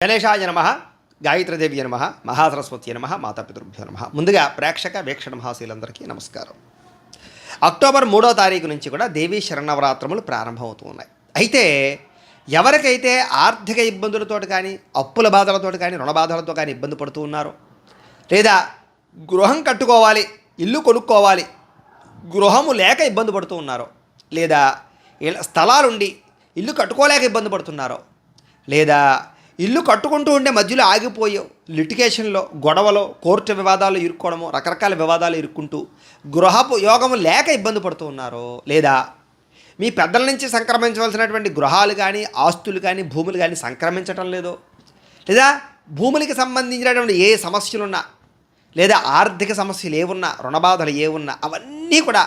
గణేశాయ నమ గాయత్రీదేవి నమ మహాసరస్వతి నమ మాతాపితృభ్యో నమ. ముందుగా ప్రేక్షక వీక్షణ మహాశీలందరికీ నమస్కారం. అక్టోబర్ మూడో తారీఖు నుంచి కూడా దేవీ శరణవరాత్రములు ప్రారంభమవుతూ ఉన్నాయి అయితే ఎవరికైతే ఆర్థిక ఇబ్బందులతో కానీ అప్పుల బాధలతో కానీ రుణ బాధలతో కానీ ఇబ్బంది పడుతూ ఉన్నారో లేదా గృహం కట్టుకోవాలి ఇల్లు కొనుక్కోవాలి గృహము లేక ఇబ్బంది పడుతూ ఉన్నారో లేదా స్థలాలుండి ఇల్లు కట్టుకోలేక ఇబ్బంది పడుతున్నారో లేదా ఇల్లు కట్టుకుంటూ ఉండే మధ్యలో ఆగిపోయావు లిటిగేషన్లో గొడవలో కోర్టు వివాదాలు ఇరుక్కోవడము రకరకాల వివాదాలు ఇరుక్కుంటూ గృహపు యోగము లేక ఇబ్బంది పడుతూ ఉన్నారో లేదా? మీ పెద్దల నుంచి సంక్రమించవలసినటువంటి గృహాలు కానీ ఆస్తులు కానీ భూములు కానీ సంక్రమించటం లేదో? లేదా భూములకి సంబంధించినటువంటి ఏ సమస్యలున్నా లేదా ఆర్థిక సమస్యలు ఏమున్నా రుణబాధలు ఏమున్నా అవన్నీ కూడా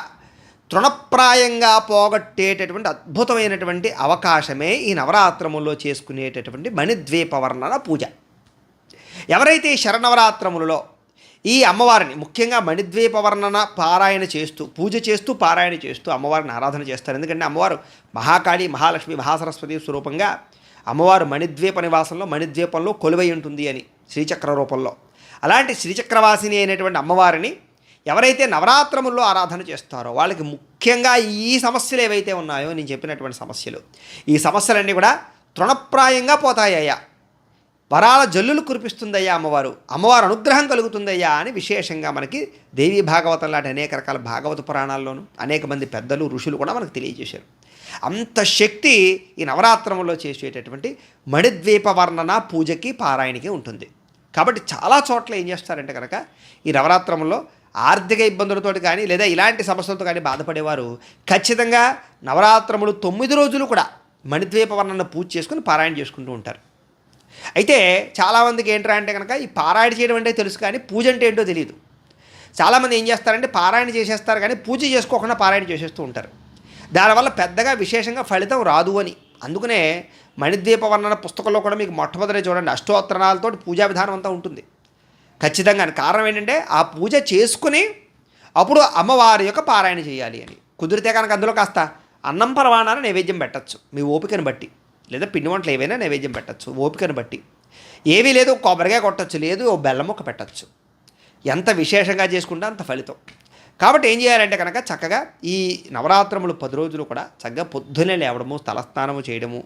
తృణప్రాయంగా పోగొట్టేటటువంటి అద్భుతమైనటువంటి అవకాశమే ఈ నవరాత్రముల్లో చేసుకునేటటువంటి మణిద్వీపవర్ణన పూజ. ఎవరైతే శరణవరాత్రములలో ఈ అమ్మవారిని ముఖ్యంగా మణిద్వీప వర్ణన పారాయణ చేస్తూ పూజ చేస్తూ పారాయణ చేస్తూ అమ్మవారిని ఆరాధన చేస్తారు. ఎందుకంటే అమ్మవారు మహాకాళి మహాలక్ష్మి మహాసరస్వతి స్వరూపంగా అమ్మవారు మణిద్వీప నివాసంలో మణిద్వీపంలో కొలువై ఉంటుంది అని శ్రీచక్ర రూపంలో. అలాంటి శ్రీచక్రవాసిని అయినటువంటి అమ్మవారిని ఎవరైతే నవరాత్రముల్లో ఆరాధన చేస్తారో వాళ్ళకి ముఖ్యంగా ఈ సమస్యలు ఏవైతే ఉన్నాయో నేను చెప్పినటువంటి సమస్యలు. ఈ సమస్యలన్నీ కూడా తృణప్రాయంగా పోతాయ్యా. వరాల జల్లులు కురిపిస్తుందయ్యా అమ్మవారు. అమ్మవారు అనుగ్రహం కలుగుతుందయ్యా అని విశేషంగా మనకి దేవీ భాగవతం లాంటి అనేక రకాల భాగవత పురాణాల్లోనూ అనేక మంది పెద్దలు ఋషులు కూడా మనకు తెలియజేశారు. అంత శక్తి ఈ నవరాత్రములో చేసేటటువంటి మణిద్వీప వర్ణన పూజకి పారాయణకి ఉంటుంది. కాబట్టి చాలా చోట్ల ఏం చేస్తారంటే కనుక ఈ నవరాత్రములో ఆర్థిక ఇబ్బందులతో కానీ లేదా ఇలాంటి సమస్యలతో కానీ బాధపడేవారు ఖచ్చితంగా నవరాత్రములు తొమ్మిది రోజులు కూడా మణిద్వీప వర్ణన పూజ చేసుకుని పారాయణ చేసుకుంటూ ఉంటారు. అయితే చాలామందికి ఏంట్రా అంటే కనుక ఈ పారాయణ చేయడం అంటే తెలుసు కానీ పూజ అంటే ఏంటో తెలియదు. చాలామంది ఏం చేస్తారంటే పారాయణ చేసేస్తారు కానీ పూజ చేసుకోకుండా పారాయణ చేసేస్తూ ఉంటారు. దానివల్ల పెద్దగా విశేషంగా ఫలితం రాదు అని అందుకనే మణిద్వీప వర్ణన పుస్తకంలో కూడా మీకు మొట్టమొదటి చూడండి అష్టోత్తరాలతో పూజా విధానం అంతా ఉంటుంది. ఖచ్చితంగా కారణం ఏంటంటే ఆ పూజ చేసుకుని అప్పుడు అమ్మవారి యొక్క పారాయణ చేయాలి అని. కుదిరితే కనుక అందులో కాస్త అన్నం పరమాణాన్ని నైవేద్యం పెట్టచ్చు మీ ఓపికను బట్టి. లేదా పిండి వంటలు ఏవైనా నైవేద్యం పెట్టచ్చు ఓపికను బట్టి. ఏవీ లేదు కొబ్బరికాయ కొట్టచ్చు లేదు ఓ బెల్లం ఒక పెట్టచ్చు. ఎంత విశేషంగా చేసుకుంటే అంత ఫలితం. కాబట్టి ఏం చేయాలంటే కనుక చక్కగా ఈ నవరాత్రములు పది రోజులు కూడా చక్కగా పొద్దునే లేవడము తలస్నానము చేయడము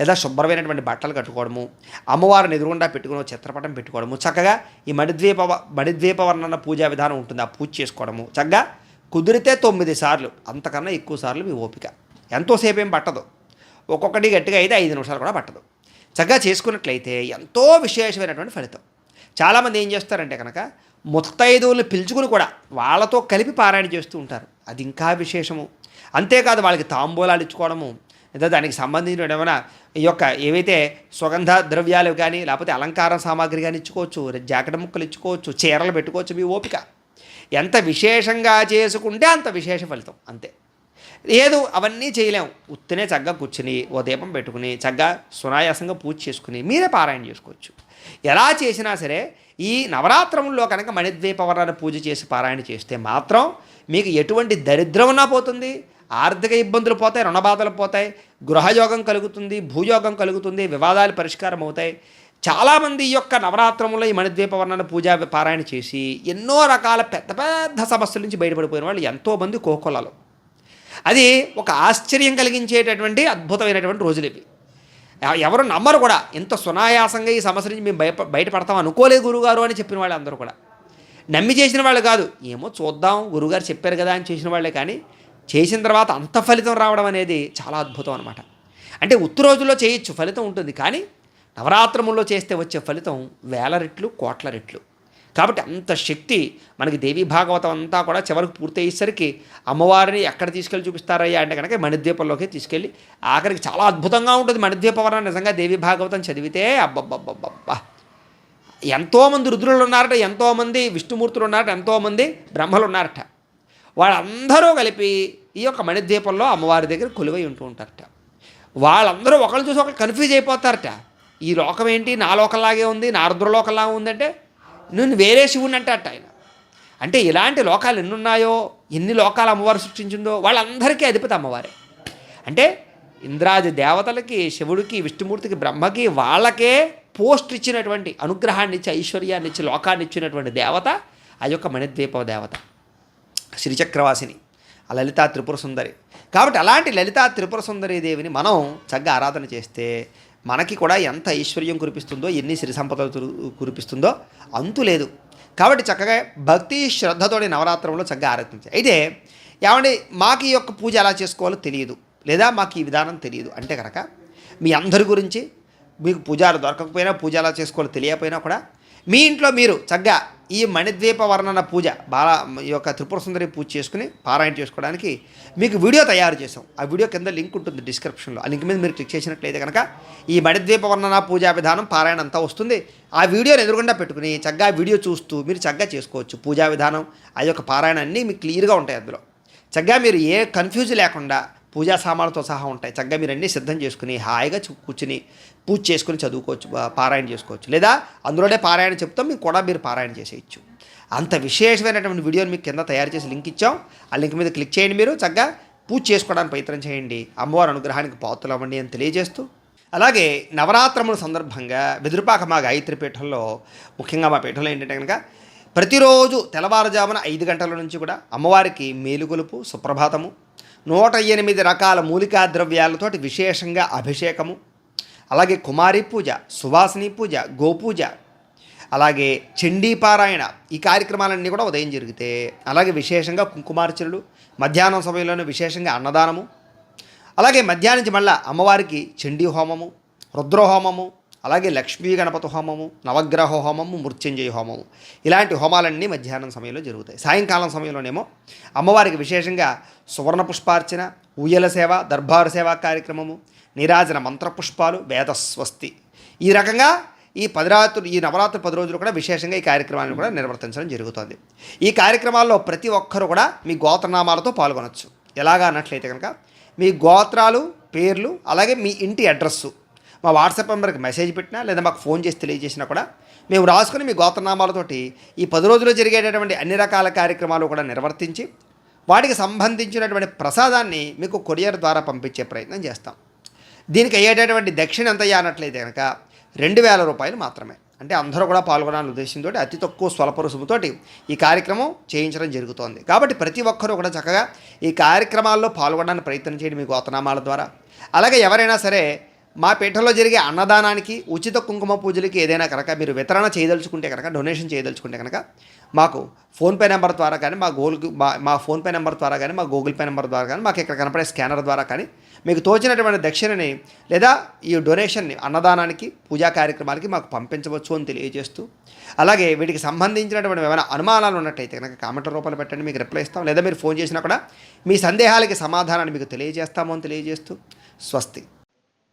లేదా శుభ్రమైనటువంటి బట్టలు కట్టుకోవడము అమ్మవారిని ఎదురుగుండా పెట్టుకుని చిత్రపటం పెట్టుకోవడము చక్కగా ఈ మణిద్వీప మణిద్వీప వర్ణన పూజా విధానం ఉంటుంది. ఆ పూజ చేసుకోవడము. చక్కగా కుదిరితే తొమ్మిది సార్లు అంతకన్నా ఎక్కువ సార్లు మీ ఓపిక. ఎంతోసేపు ఏం పట్టదు. ఒక్కొక్కటి గట్టిగా అయితే ఐదు నిమిషాలు కూడా పట్టదు. చక్కగా చేసుకున్నట్లయితే ఎంతో విశేషమైనటువంటి ఫలితం. చాలామంది ఏం చేస్తారంటే కనుక ముత్తైదువులు పిలుచుకుని కూడా వాళ్ళతో కలిపి పారాయణ చేస్తూ ఉంటారు. అది ఇంకా విశేషము. అంతేకాదు వాళ్ళకి తాంబూలాలు ఇచ్చుకోవడము లేదా దానికి సంబంధించిన ఏమైనా ఈ యొక్క ఏవైతే సుగంధ ద్రవ్యాలు కానీ లేకపోతే అలంకార సామాగ్రి కానీ ఇచ్చుకోవచ్చు జాకెట్ ముక్కలు ఇచ్చుకోవచ్చు చీరలు పెట్టుకోవచ్చు మీ ఓపిక. ఎంత విశేషంగా చేసుకుంటే అంత విశేష ఫలితం అంతే. లేదు అవన్నీ చేయలేము ఉత్తినే చక్కగా కూర్చుని ఓ దీపం పెట్టుకుని చక్కగా సునాయాసంగా పూజ చేసుకుని మీరే పారాయణ చేసుకోవచ్చు. ఎలా చేసినా సరే ఈ నవరాత్రంలో కనుక మణిద్వీపవరాన్ని పూజ చేసి పారాయణ చేస్తే మాత్రం మీకు ఎటువంటి దరిద్రం ఉన్నా పోతుంది ఆర్థిక ఇబ్బందులు పోతాయి రుణబాధలు పోతాయి గృహయోగం కలుగుతుంది భూయోగం కలుగుతుంది వివాదాలు పరిష్కారం అవుతాయి. చాలామంది ఈ యొక్క నవరాత్రములో ఈ మణిద్వీపవర్ణన పూజ పారాయణ చేసి ఎన్నో రకాల పెద్ద పెద్ద సమస్యల నుంచి బయటపడిపోయిన వాళ్ళు ఎంతోమంది కోకొలలో. అది ఒక ఆశ్చర్యం కలిగించేటటువంటి అద్భుతమైనటువంటి రోజులు ఇవి. ఎవరు నమ్మరు కూడా. ఇంత సునాయాసంగా ఈ సమస్య నుంచి మేము బయట బయటపడతాం అనుకోలేదు గురుగారు అని చెప్పిన వాళ్ళు అందరూ కూడా. నమ్మి చేసిన వాళ్ళు కాదు. ఏమో చూద్దాం గురుగారు చెప్పారు కదా అని చేసిన వాళ్ళే కానీ చేసిన తర్వాత అంత ఫలితం రావడం అనేది చాలా అద్భుతం అనమాట అంటే ఉత్తు రోజుల్లో చేయొచ్చు ఫలితం ఉంటుంది. కానీ నవరాత్రముల్లో చేస్తే వచ్చే ఫలితం వేల రెట్లు కోట్ల రెట్లు. కాబట్టి అంత శక్తి మనకి దేవీ భాగవతం అంతా కూడా చివరికి పూర్తయ్యేసరికి అమ్మవారిని ఎక్కడ తీసుకెళ్ళి చూపిస్తారయ్యా అంటే కనుక మణిద్వీపంలోకి తీసుకెళ్ళి ఆఖరికి చాలా అద్భుతంగా ఉంటుంది మణిద్వీపవరం నిజంగా దేవీ భాగవతం చదివితే అబ్బబ్బబ్బబ్బబ్బా. ఎంతోమంది రుద్రులు ఉన్నారట ఎంతోమంది విష్ణుమూర్తులు ఉన్నారట ఎంతోమంది బ్రహ్మలు ఉన్నారట. వాళ్ళందరూ కలిపి ఈ యొక్క మణిద్వీపంలో అమ్మవారి దగ్గర కొలువై ఉంటూ ఉంటారట. వాళ్ళందరూ ఒకళ్ళు చూసి ఒకళ్ళు కన్ఫ్యూజ్ అయిపోతారట. ఈ లోకం ఏంటి? నా లోకంలాగే ఉంది నా రుద్రలోకంలాగా ఉందంటే నేను వేరే శివుని అంటాట ఆయన. అంటే ఇలాంటి లోకాలు ఎన్ని ఉన్నాయో ఎన్ని లోకాలు అమ్మవారు సృష్టించిందో వాళ్ళందరికీ అధిపతి అమ్మవారే. అంటే ఇంద్రాది దేవతలకి శివుడికి విష్ణుమూర్తికి బ్రహ్మకి వాళ్ళకే పోస్ట్ ఇచ్చినటువంటి అనుగ్రహాన్ని ఇచ్చి ఐశ్వర్యాన్ని ఇచ్చి లోకాన్ని ఇచ్చినటువంటి దేవత ఆ యొక్క మణిద్వీప దేవత. శ్రీచక్రవాసిని ఆ లలితా త్రిపుర సుందరి. కాబట్టి అలాంటి లలితా త్రిపుర సుందరి దేవిని మనం చక్కగా ఆరాధన చేస్తే మనకి కూడా ఎంత ఐశ్వర్యం కురిపిస్తుందో ఎన్ని సిరి సంపదలు కురిపిస్తుందో అంతు లేదు. కాబట్టి చక్కగా భక్తి శ్రద్ధతోటి నవరాత్రంలో చక్కగా ఆరాధించాలి అయితే ఏమండి మాకు ఈ యొక్క పూజ ఎలా చేసుకోవాలో తెలియదు. లేదా మాకు ఈ విధానం తెలియదు. అంటే కనుక మీ అందరి గురించి మీకు పూజారు దొరకకపోయినా పూజ ఎలా చేసుకోవాలో తెలియకపోయినా కూడా మీ ఇంట్లో మీరు చక్కగా ఈ మణిద్వీప వర్ణన పూజ బాల ఈ యొక్క త్రిపుర సుందరి పూజ చేసుకుని పారాయణ చేసుకోవడానికి మీకు వీడియో తయారు చేసాం ఆ వీడియో కింద లింక్ ఉంటుంది డిస్క్రిప్షన్లో. ఆ లింక్ మీద మీరు క్లిక్ చేసినట్లయితే కనుక ఈ మణిద్వీప వర్ణన పూజా విధానం పారాయణ అంతా వస్తుంది. ఆ వీడియోని ఎదురుగుండా పెట్టుకుని చక్కగా వీడియో చూస్తూ మీరు చక్కగా చేసుకోవచ్చు. పూజా విధానం ఆ యొక్క పారాయణ అన్నీ మీకు క్లియర్గా ఉంటాయి అందులో. చక్కగా మీరు ఏ కన్ఫ్యూజ్ లేకుండా పూజా సామాన్లతో సహా ఉంటాయి. చక్కగా మీరు అన్నీ సిద్ధం చేసుకుని హాయిగా కూర్చుని పూజ చేసుకుని చదువుకోవచ్చు పారాయణ చేసుకోవచ్చు. లేదా అందులోనే పారాయణ చెప్తాం మీకు కూడా మీరు పారాయణ చేసేయచ్చు. అంత విశేషమైనటువంటి వీడియోని మీకు కింద తయారు చేసి లింక్ ఇచ్చాం. ఆ లింక్ మీద క్లిక్ చేయండి మీరు. చక్కగా పూజ చేసుకోవడానికి ప్రయత్నం చేయండి. అమ్మవారి అనుగ్రహానికి పాత్రలు అవ్వండి అని తెలియజేస్తూ. అలాగే నవరాత్రముల సందర్భంగా వెదురుపాక మా గాయత్రి పీఠంలో ముఖ్యంగా మా పీఠంలో ఏంటంటే కనుక ప్రతిరోజు తెల్లవారుజామున ఐదు గంటల నుంచి కూడా అమ్మవారికి మేలుగొలుపు సుప్రభాతము నూట ఎనిమిది రకాల మూలికా ద్రవ్యాలతోటి విశేషంగా అభిషేకము అలాగే కుమారి పూజ సువాసిని పూజ గోపూజ అలాగే చండీపారాయణ ఈ కార్యక్రమాలన్నీ కూడా ఉదయం జరిగితే అలాగే విశేషంగా కుంకుమార్చనలు మధ్యాహ్నం సమయంలోనే విశేషంగా అన్నదానము అలాగే మధ్యాహ్నం నుంచి మళ్ళీ అమ్మవారికి చండీ హోమము రుద్ర హోమము అలాగే లక్ష్మీ గణపతి హోమము నవగ్రహ హోమము మృత్యుంజయ హోమము. ఇలాంటి హోమాలన్నీ మధ్యాహ్నం సమయంలో జరుగుతాయి. సాయంకాలం సమయంలోనేమో అమ్మవారికి విశేషంగా సువర్ణ పుష్పార్చన ఊయల సేవ దర్బారు సేవా కార్యక్రమము నీరాజన మంత్రపుష్పాలు వేదస్వస్తి ఈ రకంగా ఈ పదిరాత్రులు ఈ నవరాత్రి పది రోజులు కూడా విశేషంగా ఈ కార్యక్రమాన్ని కూడా నిర్వర్తించడం జరుగుతుంది. ఈ కార్యక్రమాల్లో ప్రతి ఒక్కరు కూడా మీ గోత్రనామాలతో పాల్గొనవచ్చు ఎలాగా అన్నట్లయితే కనుక మీ గోత్రాలు పేర్లు అలాగే మీ ఇంటి అడ్రస్సు. మా వాట్సాప్ నెంబర్కి మెసేజ్ పెట్టినా లేదా మాకు ఫోన్ చేసి తెలియజేసినా కూడా మేము రాసుకుని మీ గోత్రనామాలతోటి ఈ పది రోజుల్లో జరిగేటటువంటి అన్ని రకాల కార్యక్రమాలు కూడా నిర్వర్తించి వాటికి సంబంధించినటువంటి ప్రసాదాన్ని మీకు కొరియర్ ద్వారా పంపించే ప్రయత్నం చేస్తాం. దీనికి అయ్యేటటువంటి దక్షిణ ఎంత అన్నట్లయితే కనుక రెండు వేల రూపాయలు మాత్రమే. అంటే అందరూ కూడా పాల్గొనాలని ఉద్దేశంతో అతి తక్కువ స్వల్ప రుసుముతోటి ఈ కార్యక్రమం చేయించడం జరుగుతోంది. కాబట్టి ప్రతి ఒక్కరూ కూడా చక్కగా ఈ కార్యక్రమాల్లో పాల్గొనడానికి ప్రయత్నం చేయండి మీ గోతనామాల ద్వారా. అలాగే ఎవరైనా సరే మా పీఠంలో జరిగే అన్నదానానికి ఉచిత కుంకుమ పూజలకి ఏదైనా కనుక మీరు వితరణ చేయదలుచుకుంటే కనుక డొనేషన్ చేయదలుచుకుంటే కనుక మాకు ఫోన్పే నెంబర్ ద్వారా కానీ మా గూగుల్ మా మా ఫోన్పే నెంబర్ ద్వారా కానీ మా గూగుల్ పే నెంబర్ ద్వారా కానీ మాకు ఇక్కడ కనపడే స్కానర్ ద్వారా కానీ మీకు తోచినటువంటి దక్షిణని లేదా ఈ డొనేషన్ని అన్నదానానికి పూజా కార్యక్రమాలకి మాకు పంపించవచ్చు అని తెలియజేస్తూ అలాగే వీటికి సంబంధించినటువంటి ఏమైనా అనుమానాలు ఉన్నట్టయితే కనుక కామెంట్ రూపంలో పెట్టండి మీకు రిప్లై ఇస్తాం. లేదా మీరు ఫోన్ చేసినా కూడా మీ సందేహాలకి సమాధానాన్ని మీకు తెలియజేస్తాము అని తెలియజేస్తూ స్వస్తి.